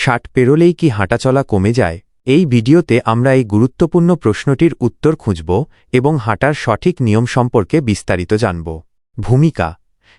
ষাট পেরোলেই কি হাঁটাচলা কমে যায়? এই ভিডিওতে আমরা এই গুরুত্বপূর্ণ প্রশ্নটির উত্তর খুঁজব এবং হাঁটার সঠিক নিয়ম সম্পর্কে বিস্তারিত জানব। ভূমিকা।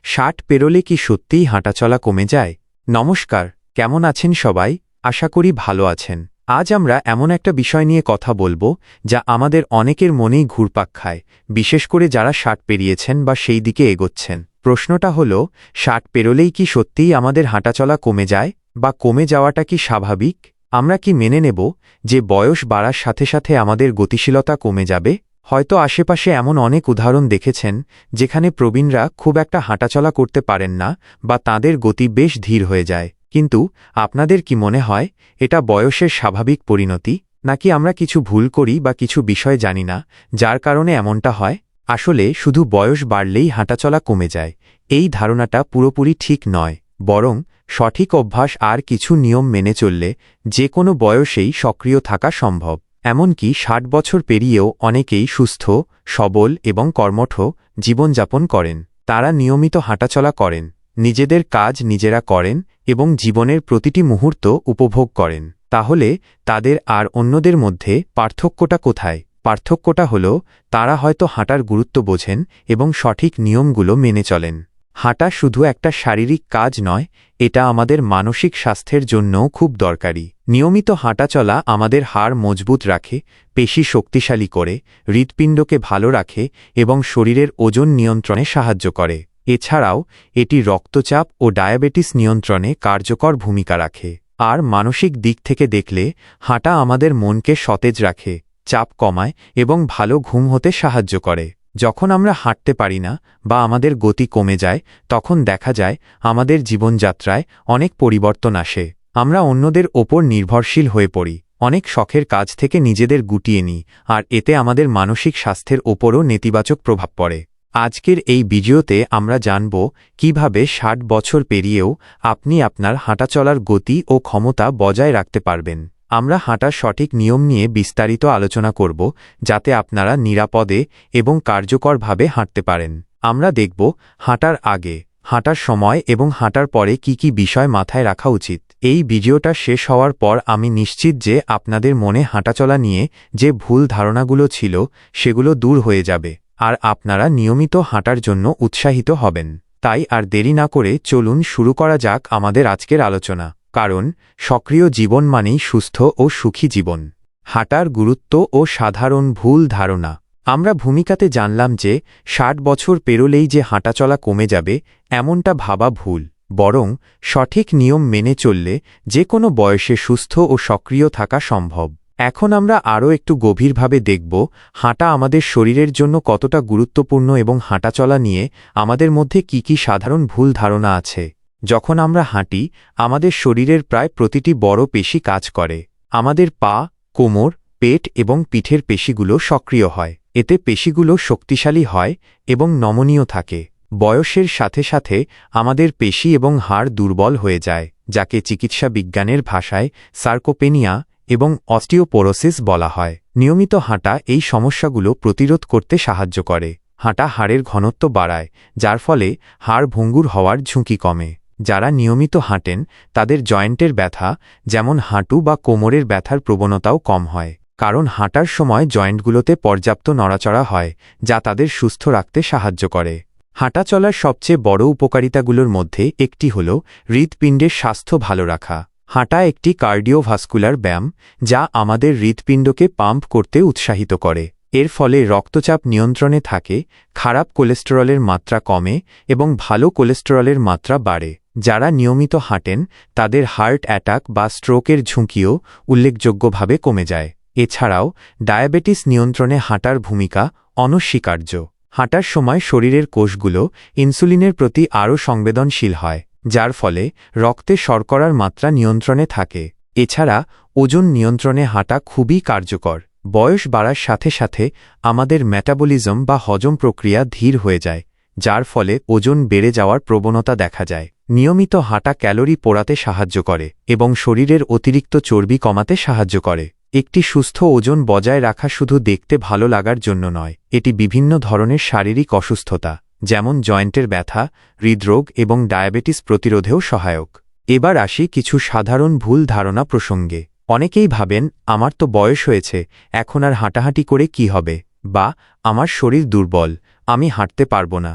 ষাট পেরোলে কি সত্যিই হাঁটাচলা কমে যায়? নমস্কার, কেমন আছেন সবাই? আশা করি ভালো আছেন। আজ আমরা এমন একটা বিষয় নিয়ে কথা বলব যা আমাদের অনেকের মনেই ঘুরপাক খায়, বিশেষ করে যারা ষাট পেরিয়েছেন বা সেই দিকে এগোচ্ছেন। প্রশ্নটা হল, ষাট পেরোলেই কি সত্যিই আমাদের হাঁটাচলা কমে যায়? বা কমে যাওয়াটা কি স্বাভাবিক? আমরা কি মেনে নেব যে বয়স বাড়ার সাথে সাথে আমাদের গতিশীলতা কমে যাবে? হয়তো আশেপাশে এমন অনেক উদাহরণ দেখেছেন, যেখানে প্রবীণরা খুব একটা হাঁটাচলা করতে পারেন না বা তাদের গতি বেশ ধীর হয়ে যায়। কিন্তু আপনাদের কি মনে হয়, এটা বয়সের স্বাভাবিক পরিণতি? নাকি আমরা কিছু ভুল করি বা কিছু বিষয় জানি না, যার কারণে এমনটা হয়? আসলে শুধু বয়স বাড়লেই হাঁটাচলা কমে যায়, এই ধারণাটা পুরোপুরি ঠিক নয়, বরং সঠিক অভ্যাস আর কিছু নিয়ম মেনে চললে যে কোনো বয়সেই সক্রিয় থাকা সম্ভব। এমনকি ষাট বছর পেরিয়েও অনেকেই সুস্থ, সবল এবং কর্মঠ জীবনযাপন করেন। তারা নিয়মিত হাঁটাচলা করেন, নিজেদের কাজ নিজেরা করেন এবং জীবনের প্রতিটি মুহূর্ত উপভোগ করেন। তাহলে তাদের আর অন্যদের মধ্যে পার্থক্যটা কোথায়? পার্থক্যটা হল, তারা হয়তো হাঁটার গুরুত্ব বোঝেন এবং সঠিক নিয়মগুলো মেনে চলেন। হাঁটা শুধু একটা শারীরিক কাজ নয়, এটা আমাদের মানসিক স্বাস্থ্যের জন্যও খুব দরকারি। নিয়মিত হাঁটা চলা আমাদের হাড় মজবুত রাখে, পেশি শক্তিশালী করে, হৃৎপিণ্ডকে ভালো রাখে এবং শরীরের ওজন নিয়ন্ত্রণে সাহায্য করে। এছাড়াও, এটি রক্তচাপ ও ডায়াবেটিস নিয়ন্ত্রণে কার্যকর ভূমিকা রাখে। আর মানসিক দিক থেকে দেখলে, হাঁটা আমাদের মনকে সতেজ রাখে, চাপ কমায় এবং ভালো ঘুম হতে সাহায্য করে। যখন আমরা হাঁটতে পারি না বা আমাদের গতি কমে যায়, তখন দেখা যায় আমাদের জীবনযাত্রায় অনেক পরিবর্তন আসে। আমরা অন্যদের ওপর নির্ভরশীল হয়ে পড়ি। অনেক শখের কাজ থেকে নিজেদের গুটিয়ে নিই, আর এতে আমাদের মানসিক স্বাস্থ্যের ওপরও নেতিবাচক প্রভাব পড়ে। আজকের এই ভিডিওতে আমরা জানব কীভাবে ষাট বছর পেরিয়েও আপনি আপনার হাঁটাচলার গতি ও ক্ষমতা বজায় রাখতে পারবেন। আমরা হাঁটার সঠিক নিয়ম নিয়ে বিস্তারিত আলোচনা করব, যাতে আপনারা নিরাপদে এবং কার্যকরভাবে হাঁটতে পারেন। আমরা দেখব, হাঁটার আগে, হাঁটার সময় এবং হাঁটার পরে কি কি বিষয় মাথায় রাখা উচিত। এই ভিডিওটা শেষ হওয়ার পর আমি নিশ্চিত যে আপনাদের মনে হাঁটাচলা নিয়ে যে ভুল ধারণাগুলো ছিল, সেগুলো দূর হয়ে যাবে, আর আপনারা নিয়মিত হাঁটার জন্য উৎসাহিত হবেন। তাই আর দেরি না করে চলুন শুরু করা যাক আমাদের আজকের আলোচনা। কারণ সক্রিয় জীবন মানেই সুস্থ ও সুখী জীবন, হাঁটার গুরুত্ব ও সাধারণ ভুল ধারণা। আমরা ভূমিকাতে জানলাম যে ষাট বছর পেরোলেই যে হাঁটাচলা কমে যাবে, এমনটা ভাবা ভুল, বরং সঠিক নিয়ম মেনে চললে যে কোনো বয়সে সুস্থ ও সক্রিয় থাকা সম্ভব। এখন আমরা আরও একটু গভীরভাবে দেখব হাঁটা আমাদের শরীরের জন্য কতটা গুরুত্বপূর্ণ এবং হাঁটাচলা নিয়ে আমাদের মধ্যে কি কি সাধারণ ভুল ধারণা আছে। যখন আমরা হাঁটি, আমাদের শরীরের প্রায় প্রতিটি বড় পেশি কাজ করে। আমাদের পা, কোমর, পেট এবং পিঠের পেশিগুলো সক্রিয় হয়। এতে পেশিগুলো শক্তিশালী হয় এবং নমনীয় থাকে। বয়সের সাথে সাথে আমাদের পেশি এবং হাড় দুর্বল হয়ে যায়, যাকে চিকিৎসা বিজ্ঞানের ভাষায় সার্কোপেনিয়া এবং অস্টিওপোরোসিস বলা হয়। নিয়মিত হাঁটা এই সমস্যাগুলো প্রতিরোধ করতে সাহায্য করে। হাঁটা হাড়ের ঘনত্ব বাড়ায়, যার ফলে হাড় ভঙ্গুর হওয়ার ঝুঁকি কমে। যারা নিয়মিত হাঁটেন, তাদের জয়েন্টের ব্যথা, যেমন হাঁটু বা কোমরের ব্যথার প্রবণতাও কম হয়। কারণ হাঁটার সময় জয়েন্টগুলোতে পর্যাপ্ত নড়াচড়া হয়, যা তাদের সুস্থ রাখতে সাহায্য করে। হাঁটা চলার সবচেয়ে বড় উপকারিতাগুলোর মধ্যে একটি হল হৃৎপিণ্ডের স্বাস্থ্য ভালো রাখা। হাঁটা একটি কার্ডিওভাস্কুলার ব্যায়াম, যা আমাদের হৃৎপিণ্ডকে পাম্প করতে উৎসাহিত করে। এর ফলে রক্তচাপ নিয়ন্ত্রণে থাকে, খারাপ কোলেস্টেরলের মাত্রা কমে এবং ভালো কোলেস্টেরলের মাত্রা বাড়ে। যারা নিয়মিত হাঁটেন, তাদের হার্ট অ্যাটাক বা স্ট্রোকের ঝুঁকিও উল্লেখযোগ্যভাবে কমে যায়। এছাড়াও, ডায়াবেটিস নিয়ন্ত্রণে হাঁটার ভূমিকা অনস্বীকার্য। হাঁটার সময় শরীরের কোষগুলো ইনসুলিনের প্রতি আরও সংবেদনশীল হয়, যার ফলে রক্তে শর্করার মাত্রা নিয়ন্ত্রণে থাকে। এছাড়া, ওজন নিয়ন্ত্রণে হাঁটা খুবই কার্যকর। বয়স বাড়ার সাথে সাথে আমাদের মেটাবলিজম বা হজম প্রক্রিয়া ধীর হয়ে যায়, যার ফলে ওজন বেড়ে যাওয়ার প্রবণতা দেখা যায়। নিয়মিত হাঁটা ক্যালোরি পোড়াতে সাহায্য করে এবং শরীরের অতিরিক্ত চর্বি কমাতে সাহায্য করে। একটি সুস্থ ওজন বজায় রাখা শুধু দেখতে ভালো লাগার জন্য নয়, এটি বিভিন্ন ধরনের শারীরিক অসুস্থতা, যেমন জয়েন্টের ব্যথা, হৃদরোগ এবং ডায়াবেটিস প্রতিরোধেও সহায়ক। এবার আসি কিছু সাধারণ ভুল ধারণা প্রসঙ্গে। অনেকেই ভাবেন, আমার তো বয়স হয়েছে, এখন আর হাঁটাহাঁটি করে কি হবে? বা, আমার শরীর দুর্বল, আমি হাঁটতে পারব না।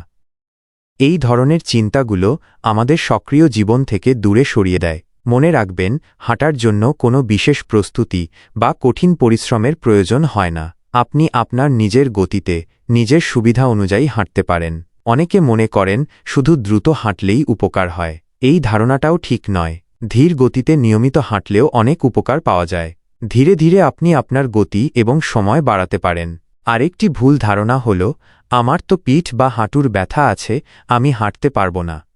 এই ধরনের চিন্তাগুলো আমাদের সক্রিয় জীবন থেকে দূরে সরিয়ে দেয়। মনে রাখবেন, হাঁটার জন্য কোনো বিশেষ প্রস্তুতি বা কঠিন পরিশ্রমের প্রয়োজন হয় না। আপনি আপনার নিজের গতিতে, নিজের সুবিধা অনুযায়ী হাঁটতে পারেন। অনেকে মনে করেন, শুধু দ্রুত হাঁটলেই উপকার হয়। এই ধারণাটাও ঠিক নয়। ধীর গতিতে নিয়মিত হাঁটলেও অনেক উপকার পাওয়া যায়। ধীরে ধীরে আপনি আপনার গতি এবং সময় বাড়াতে পারেন। আরেকটি ভুল ধারণা হল, আমার তো পিঠ বা হাঁটুর ব্যথা আছে, আমি হাঁটতে পারব না।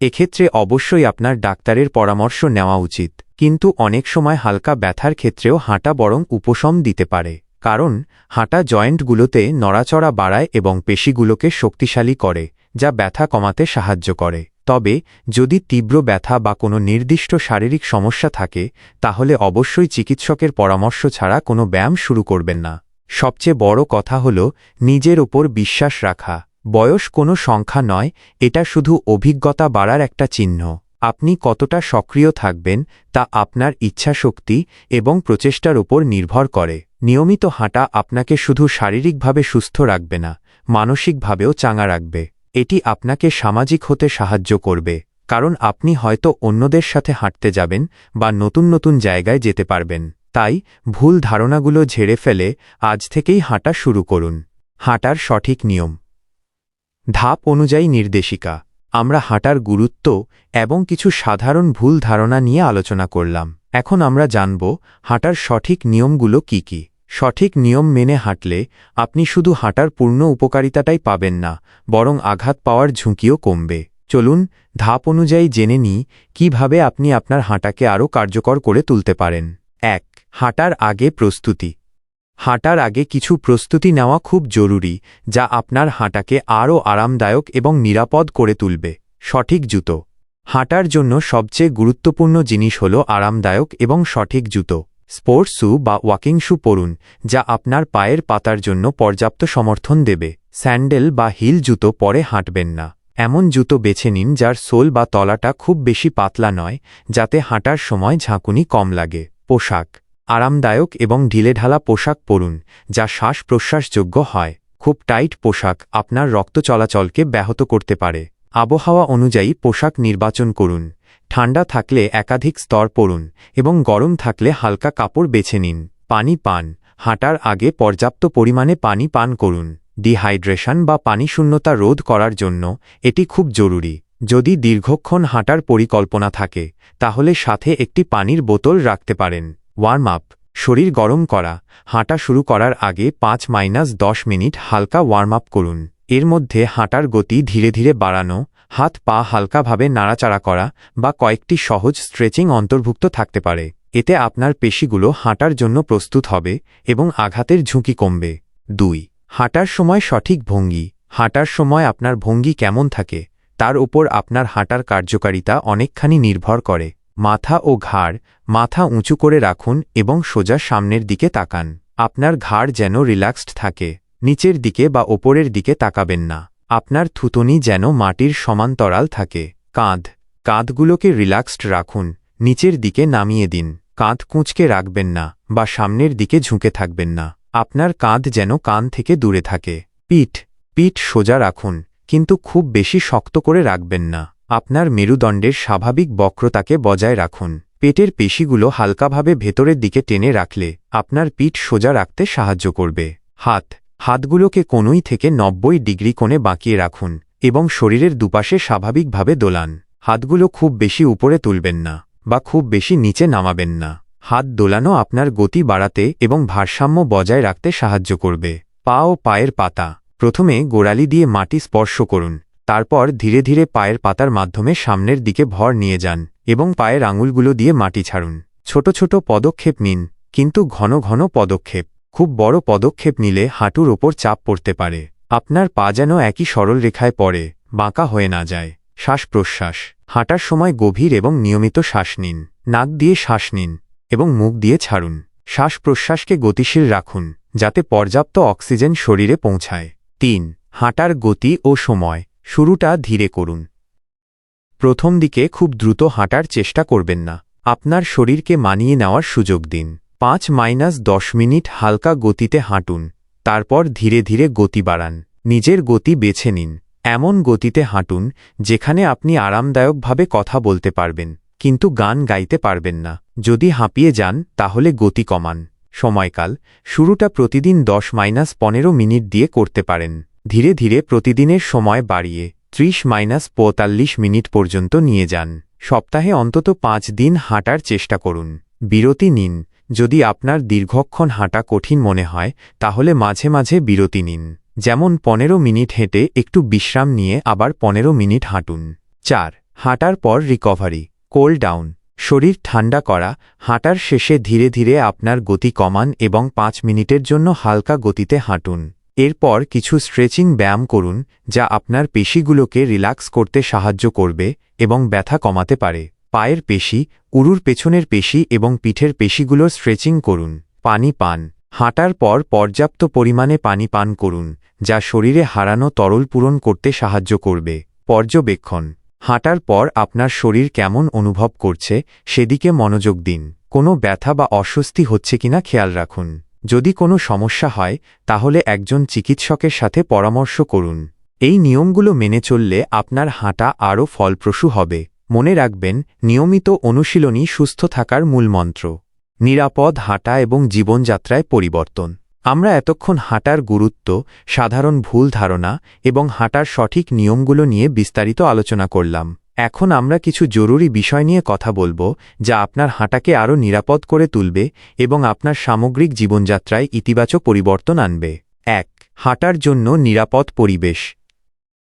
এক্ষেত্রে অবশ্যই আপনার ডাক্তারের পরামর্শ নেওয়া উচিত। কিন্তু অনেক সময় হালকা ব্যথার ক্ষেত্রেও হাঁটা বরং উপশম দিতে পারে। কারণ, হাঁটা জয়েন্টগুলোতে নড়াচড়া বাড়ায় এবং পেশিগুলোকে শক্তিশালী করে, যা ব্যথা কমাতে সাহায্য করে। তবে, যদি তীব্র ব্যথা বা কোনো নির্দিষ্ট শারীরিক সমস্যা থাকে, তাহলে অবশ্যই চিকিৎসকের পরামর্শ ছাড়া কোনো ব্যায়াম শুরু করবেন না। সবচেয়ে বড় কথা হল, নিজের ওপর বিশ্বাস রাখা। বয়স কোনো সংখ্যা নয়, এটা শুধু অভিজ্ঞতা বাড়ার একটা চিহ্ন। আপনি কতটা সক্রিয় থাকবেন, তা আপনার ইচ্ছাশক্তি এবং প্রচেষ্টার ওপর নির্ভর করে। নিয়মিত হাঁটা আপনাকে শুধু শারীরিকভাবে সুস্থ রাখবে না, মানসিকভাবেও চাঙা রাখবে। এটি আপনাকে সামাজিক হতে সাহায্য করবে, কারণ আপনি হয়তো অন্যদের সাথে হাঁটতে যাবেন বা নতুন নতুন জায়গায় যেতে পারবেন। তাই, ভুল ধারণাগুলো ঝেড়ে ফেলে আজ থেকেই হাঁটা শুরু করুন। হাঁটার সঠিক নিয়ম। ধাপ অনুযায়ী নির্দেশিকা। আমরা হাঁটার গুরুত্ব এবং কিছু সাধারণ ভুল ধারণা নিয়ে আলোচনা করলাম। এখন আমরা জানব, হাঁটার সঠিক নিয়মগুলো কি কি। সঠিক নিয়ম মেনে হাঁটলে আপনি শুধু হাঁটার পূর্ণ উপকারিতাটাই পাবেন না, বরং আঘাত পাওয়ার ঝুঁকিও কমবে। চলুন ধাপ অনুযায়ী জেনে নিই কীভাবে আপনি আপনার হাঁটাকে আরও কার্যকর করে তুলতে পারেন। এক, হাঁটার আগে প্রস্তুতি। হাঁটার আগে কিছু প্রস্তুতি নেওয়া খুব জরুরি, যা আপনার হাঁটাকে আরও আরামদায়ক এবং নিরাপদ করে তুলবে। সঠিক জুতো। হাঁটার জন্য সবচেয়ে গুরুত্বপূর্ণ জিনিস হল আরামদায়ক এবং সঠিক জুতো। স্পোর্টস শ্যু বা ওয়াকিং শ্যু পরুন, যা আপনার পায়ের পাতার জন্য পর্যাপ্ত সমর্থন দেবে। স্যান্ডেল বা হিল জুতো পরে হাঁটবেন না। এমন জুতো বেছে নিন যার সোল বা তলাটা খুব বেশি পাতলা নয়, যাতে হাঁটার সময় ঝাঁকুনি কম লাগে। পোশাক আরামদায়ক এবং ঢিলেঢালা পোশাক পরুন, যা শ্বাস প্রশ্বাসযোগ্য হয়। খুব টাইট পোশাক আপনার রক্ত চলাচলকে ব্যাহত করতে পারে। আবহাওয়া অনুযায়ী পোশাক নির্বাচন করুন। ঠান্ডা থাকলে একাধিক স্তর পরুন এবং গরম থাকলে হালকা কাপড় বেছে নিন। পানি পান। হাঁটার আগে পর্যাপ্ত পরিমাণে পানি পান করুন। ডিহাইড্রেশন বা পানি শূন্যতা রোধ করার জন্য এটি খুব জরুরি। যদি দীর্ঘক্ষণ হাঁটার পরিকল্পনা থাকে, তাহলে সাথে একটি পানির বোতল রাখতে পারেন। Warm up. শরীর গরম করা। হাঁটা শুরু করার আগে পাঁচ মাইনাস দশ মিনিট হালকা ওয়ার্ম আপ করুন। এর মধ্যে হাঁটার গতি ধীরে ধীরে বাড়ানো হাত পা হালকাভাবে নাড়াচাড়া করা বা কয়েকটি সহজ স্ট্রেচিং অন্তর্ভুক্ত থাকতে পারে। এতে আপনার পেশিগুলো হাঁটার জন্য প্রস্তুত হবে এবং আঘাতের ঝুঁকি কমবে। দুই, হাঁটার সময় সঠিক ভঙ্গি। হাঁটার সময় আপনার ভঙ্গি কেমন থাকে, তার উপর আপনার হাঁটার কার্যকারিতা অনেকখানি নির্ভর করে। মাথা ও ঘাড়, মাথা উঁচু করে রাখুন এবং সোজা সামনের দিকে তাকান। আপনার ঘাড় যেন রিল্যাক্সড থাকে, নিচের দিকে বা ওপরের দিকে তাকাবেন না। আপনার থুতনি যেন মাটির সমান্তরাল থাকে। কাঁধ। কাঁধগুলোকে রিল্যাক্সড রাখুন। নিচের দিকে নামিয়ে দিন। কাঁধ কুঁচকে রাখবেন না বা সামনের দিকে ঝুঁকে থাকবেন না। আপনার কাঁধ যেন কান থেকে দূরে থাকে। পিঠ। পিঠ সোজা রাখুন, কিন্তু খুব বেশি শক্ত করে রাখবেন না। আপনার মেরুদণ্ডের স্বাভাবিক বক্রতাকে বজায় রাখুন। পেটের পেশিগুলো হালকাভাবে ভেতরের দিকে টেনে রাখলে আপনার পিঠ সোজা রাখতে সাহায্য করবে। হাত। হাতগুলোকে কোনই থেকে নব্বই ডিগ্রি কোণে বাঁকিয়ে রাখুন এবং শরীরের দুপাশে স্বাভাবিকভাবে দোলান। হাতগুলো খুব বেশি উপরে তুলবেন না বা খুব বেশি নিচে নামাবেন না। হাত দোলানো আপনার গতি বাড়াতে এবং ভারসাম্য বজায় রাখতে সাহায্য করবে। পা ও পায়ের পাতা। প্রথমে গোড়ালি দিয়ে মাটি স্পর্শ করুন। তারপর ধীরে ধীরে পায়ের পাতার মাধ্যমে সামনের দিকে ভর নিয়ে যান এবং পায়ের আঙুলগুলো দিয়ে মাটি ছাড়ুন। ছোট ছোট পদক্ষেপ নিন, কিন্তু ঘন ঘন পদক্ষেপ। খুব বড় পদক্ষেপ নিলে হাঁটুর ওপর চাপ পড়তে পারে। আপনার পা যেন একই সরল রেখায় পড়ে, বাঁকা হয়ে না যায়। শ্বাস প্রশ্বাস হাঁটার সময় গভীর এবং নিয়মিত শ্বাস নিন। নাক দিয়ে শ্বাস নিন এবং মুখ দিয়ে ছাড়ুন। শ্বাস প্রশ্বাসকে গতিশীল রাখুন, যাতে পর্যাপ্ত অক্সিজেন শরীরে পৌঁছায়। তিন, হাঁটার গতি ও সময়। শুরুটা ধীরে করুন। প্রথম দিকে খুব দ্রুত হাঁটার চেষ্টা করবেন না। আপনার শরীরকে মানিয়ে নেওয়ার সুযোগ দিন। পাঁচ মাইনাস দশ মিনিট হালকা গতিতে হাঁটুন, তারপর ধীরে ধীরে গতি বাড়ান, নিজের গতি বেছে নিন, এমন গতিতে হাঁটুন, যেখানে আপনি আরামদায়কভাবে কথা বলতে পারবেন, কিন্তু গান গাইতে পারবেন না। যদি হাঁপিয়ে যান, তাহলে গতি কমান। সময়কাল, শুরুটা প্রতিদিন দশ মাইনাস পনেরো মিনিট দিয়ে করতে পারেন। ধীরে ধীরে প্রতিদিনের সময় বাড়িয়ে ত্রিশ মাইনাস পঁয়তাল্লিশ মিনিট পর্যন্ত নিয়ে যান। সপ্তাহে অন্তত পাঁচ দিন হাঁটার চেষ্টা করুন। বিরতি নিন যদি আপনার দীর্ঘক্ষণ হাঁটা কঠিন মনে হয়, তাহলে মাঝে মাঝে বিরতি নিন। যেমন পনেরো মিনিট হেঁটে একটু বিশ্রাম নিয়ে আবার পনেরো মিনিট হাঁটুন। চার, হাঁটার পর রিকভারি কোল ডাউন শরীর ঠান্ডা করা, হাঁটার শেষে ধীরে ধীরে আপনার গতি কমান এবং পাঁচ মিনিটের জন্য হালকা গতিতে হাঁটুন। এরপর কিছু স্ট্রেচিং ব্যায়াম করুন, যা আপনার পেশিগুলোকে রিল্যাক্স করতে সাহায্য করবে এবং ব্যথা কমাতে পারে। পায়ের পেশি, উরুর পেছনের পেশি এবং পিঠের পেশিগুলোর স্ট্রেচিং করুন। পানি পান। হাঁটার পর পর্যাপ্ত পরিমাণে পানি পান করুন, যা শরীরে হারানো তরল পূরণ করতে সাহায্য করবে। পর্যবেক্ষণ। হাঁটার পর আপনার শরীর কেমন অনুভব করছে, সেদিকে মনোযোগ দিন। কোনো ব্যথা বা অস্বস্তি হচ্ছে কিনা খেয়াল রাখুন। যদি কোনো সমস্যা হয়, তাহলে একজন চিকিৎসকের সাথে পরামর্শ করুন। এই নিয়মগুলো মেনে চললে আপনার হাঁটা আরও ফলপ্রসূ হবে। মনে রাখবেন, নিয়মিত অনুশীলনই সুস্থ থাকার মূলমন্ত্র নিরাপদ হাঁটা এবং জীবনযাত্রায় পরিবর্তন। আমরা এতক্ষণ হাঁটার গুরুত্ব, সাধারণ ভুল ধারণা এবং হাঁটার সঠিক নিয়মগুলো নিয়ে বিস্তারিত আলোচনা করলাম। এখন আমরা কিছু জরুরি বিষয় নিয়ে কথা বলব, যা আপনার হাঁটাকে আরও নিরাপদ করে তুলবে এবং আপনার সামগ্রিক জীবনযাত্রায় ইতিবাচক পরিবর্তন আনবে। এক, হাঁটার জন্য নিরাপদ পরিবেশ।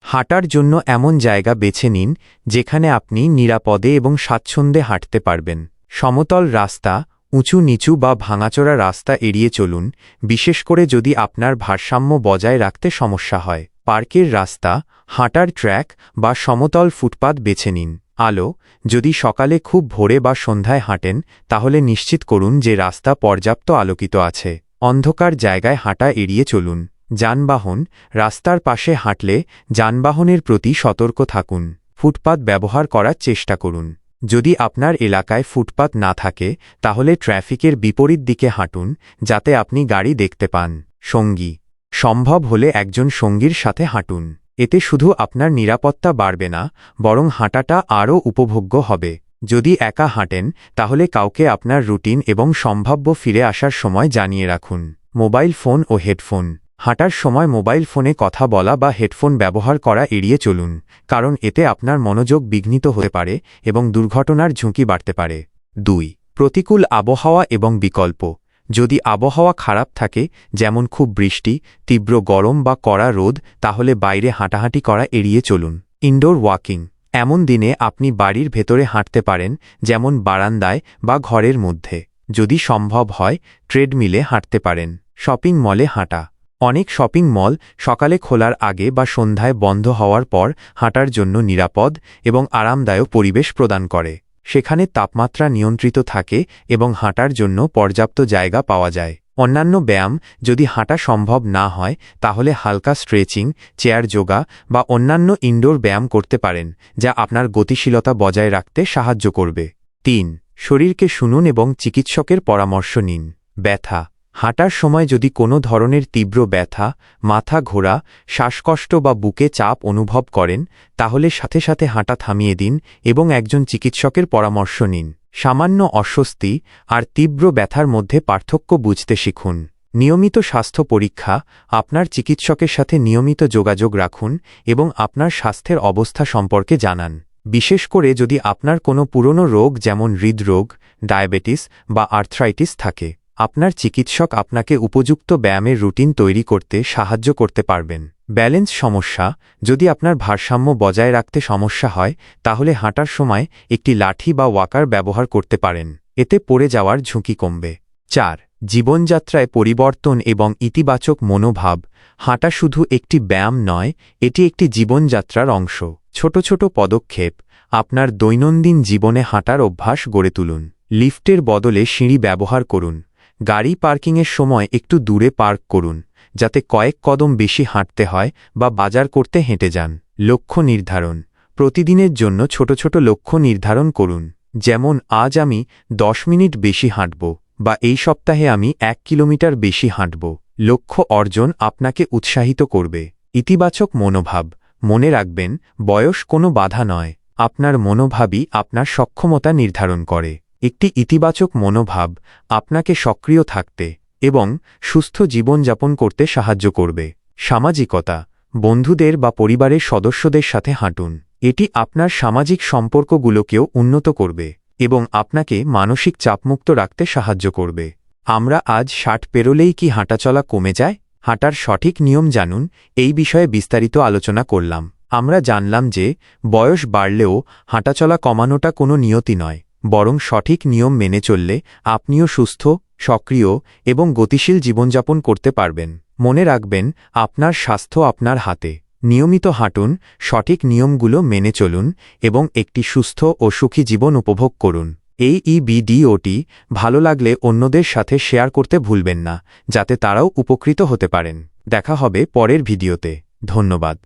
হাঁটার জন্য এমন জায়গা বেছে নিন, যেখানে আপনি নিরাপদে এবং স্বাচ্ছন্দ্যে হাঁটতে পারবেন। সমতল রাস্তা, উঁচু নিচু বা ভাঙাচোরা রাস্তা এড়িয়ে চলুন, বিশেষ করে যদি আপনার ভারসাম্য বজায় রাখতে সমস্যা হয়। পার্কের রাস্তা, হাঁটার ট্র্যাক বা সমতল ফুটপাত বেছে নিন। আলো, যদি সকালে খুব ভোরে বা সন্ধ্যায় হাঁটেন, তাহলে নিশ্চিত করুন যে রাস্তা পর্যাপ্ত আলোকিত আছে। অন্ধকার জায়গায় হাঁটা এড়িয়ে চলুন। যানবাহন রাস্তার পাশে হাঁটলে যানবাহনের প্রতি সতর্ক থাকুন। ফুটপাত ব্যবহার করার চেষ্টা করুন। যদি আপনার এলাকায় ফুটপাত না থাকে, তাহলে ট্র্যাফিকের বিপরীত দিকে হাঁটুন, যাতে আপনি গাড়ি দেখতে পান। সঙ্গী। সম্ভব হলে একজন সঙ্গীর সাথে হাঁটুন। এতে শুধু আপনার নিরাপত্তা বাড়বে না, বরং হাঁটাটা আরও উপভোগ্য হবে। যদি একা হাঁটেন, তাহলে কাউকে আপনার রুটিন এবং সম্ভাব্য ফিরে আসার সময় জানিয়ে রাখুন। মোবাইল ফোন ও হেডফোন। হাঁটার সময় মোবাইল ফোনে কথা বলা বা হেডফোন ব্যবহার করা এড়িয়ে চলুন, কারণ এতে আপনার মনোযোগ বিঘ্নিত হতে পারে এবং দুর্ঘটনার ঝুঁকি বাড়তে পারে। দুই, প্রতিকূল আবহাওয়া এবং বিকল্প। যদি আবহাওয়া খারাপ থাকে, যেমন খুব বৃষ্টি, তীব্র গরম বা কড়া রোদ, তাহলে বাইরে হাঁটাহাঁটি করা এড়িয়ে চলুন। Indoor walking. এমন দিনে আপনি বাড়ির ভেতরে হাঁটতে পারেন, যেমন বারান্দায় বা ঘরের মধ্যে। যদি সম্ভব হয়, ট্রেডমিলে হাঁটতে পারেন। শপিং মলে হাঁটা। অনেক শপিং মল সকালে খোলার আগে বা সন্ধ্যায় বন্ধ হওয়ার পর হাঁটার জন্য নিরাপদ এবং আরামদায়ক পরিবেশ প্রদান করে। সেখানে তাপমাত্রা নিয়ন্ত্রিত থাকে এবং হাঁটার জন্য পর্যাপ্ত জায়গা পাওয়া যায়। অন্যান্য ব্যায়াম যদি হাঁটা সম্ভব না হয়, তাহলে হালকা স্ট্রেচিং, চেয়ার যোগা বা অন্যান্য ইনডোর ব্যায়াম করতে পারেন, যা আপনার গতিশীলতা বজায় রাখতে সাহায্য করবে। তিন, শরীরকে শুনুন এবং চিকিৎসকের পরামর্শ নিন। ব্যথা হাঁটার সময় যদি কোনো ধরনের তীব্র ব্যথা, মাথা ঘোরা, শ্বাসকষ্ট বা বুকে চাপ অনুভব করেন, তাহলে সাথে সাথে হাঁটা থামিয়ে দিন এবং একজন চিকিৎসকের পরামর্শ নিন। সামান্য অস্বস্তি আর তীব্র ব্যথার মধ্যে পার্থক্য বুঝতে শিখুন। নিয়মিত স্বাস্থ্য পরীক্ষা, আপনার চিকিৎসকের সাথে নিয়মিত যোগাযোগ রাখুন এবং আপনার স্বাস্থ্যের অবস্থা সম্পর্কে জানান। বিশেষ করে যদি আপনার কোনো পুরনো রোগ যেমন হৃদরোগ, ডায়াবেটিস বা আর্থ্রাইটিস থাকে। আপনার চিকিৎসক আপনাকে উপযুক্ত ব্যায়ামের রুটিন তৈরি করতে সাহায্য করতে পারবেন। ব্যালেন্স সমস্যা, যদি আপনার ভারসাম্য বজায় রাখতে সমস্যা হয়, তাহলে হাঁটার সময় একটি লাঠি বা ওয়াকার ব্যবহার করতে পারেন। এতে পড়ে যাওয়ার ঝুঁকি কমবে। চার, জীবনযাত্রায় পরিবর্তন এবং ইতিবাচক মনোভাব। হাঁটা শুধু একটি ব্যায়াম নয়, এটি একটি জীবনযাত্রার অংশ। ছোট ছোট পদক্ষেপ, আপনার দৈনন্দিন জীবনে হাঁটার অভ্যাস গড়ে তুলুন। লিফটের বদলে সিঁড়ি ব্যবহার করুন। গাড়ি পার্কিংয়ের সময় একটু দূরে পার্ক করুন, যাতে কয়েক কদম বেশি হাঁটতে হয় বা বাজার করতে হেঁটে যান। লক্ষ্য নির্ধারণ। প্রতিদিনের জন্য ছোট ছোট লক্ষ্য নির্ধারণ করুন, যেমন আজ আমি দশ মিনিট বেশি হাঁটব বা এই সপ্তাহে আমি এক কিলোমিটার বেশি হাঁটব। লক্ষ্য অর্জন আপনাকে উৎসাহিত করবে। ইতিবাচক মনোভাব। মনে রাখবেন, বয়স কোনো বাধা নয়। আপনার মনোভাবই আপনার সক্ষমতা নির্ধারণ করে। একটি ইতিবাচক মনোভাব আপনাকে সক্রিয় থাকতে এবং সুস্থ জীবনযাপন করতে সাহায্য করবে। সামাজিকতা, বন্ধুদের বা পরিবারের সদস্যদের সাথে হাঁটুন। এটি আপনার সামাজিক সম্পর্কগুলোকেও উন্নত করবে এবং আপনাকে মানসিক চাপমুক্ত রাখতে সাহায্য করবে। আমরা আজ ষাট পেরোলেই কি হাঁটাচলা কমে যায়? হাঁটার সঠিক নিয়ম জানুন, এই বিষয়ে বিস্তারিত আলোচনা করলাম। আমরা জানলাম যে বয়স বাড়লেও হাঁটাচলা কমানোটা কোনো নিয়তি নয়। বরং সঠিক নিয়ম মেনে চললে আপনিও সুস্থ, সক্রিয় এবং গতিশীল জীবনযাপন করতে পারবেন। মনে রাখবেন, আপনার স্বাস্থ্য আপনার হাতে। নিয়মিত হাঁটুন, সঠিক নিয়মগুলো মেনে চলুন এবং একটি সুস্থ ও সুখী জীবন উপভোগ করুন। এই ই ভিডিওটি ভালো লাগলে অন্যদের সাথে শেয়ার করতে ভুলবেন না, যাতে তারাও উপকৃত হতে পারেন। দেখা হবে পরের ভিডিওতে। ধন্যবাদ।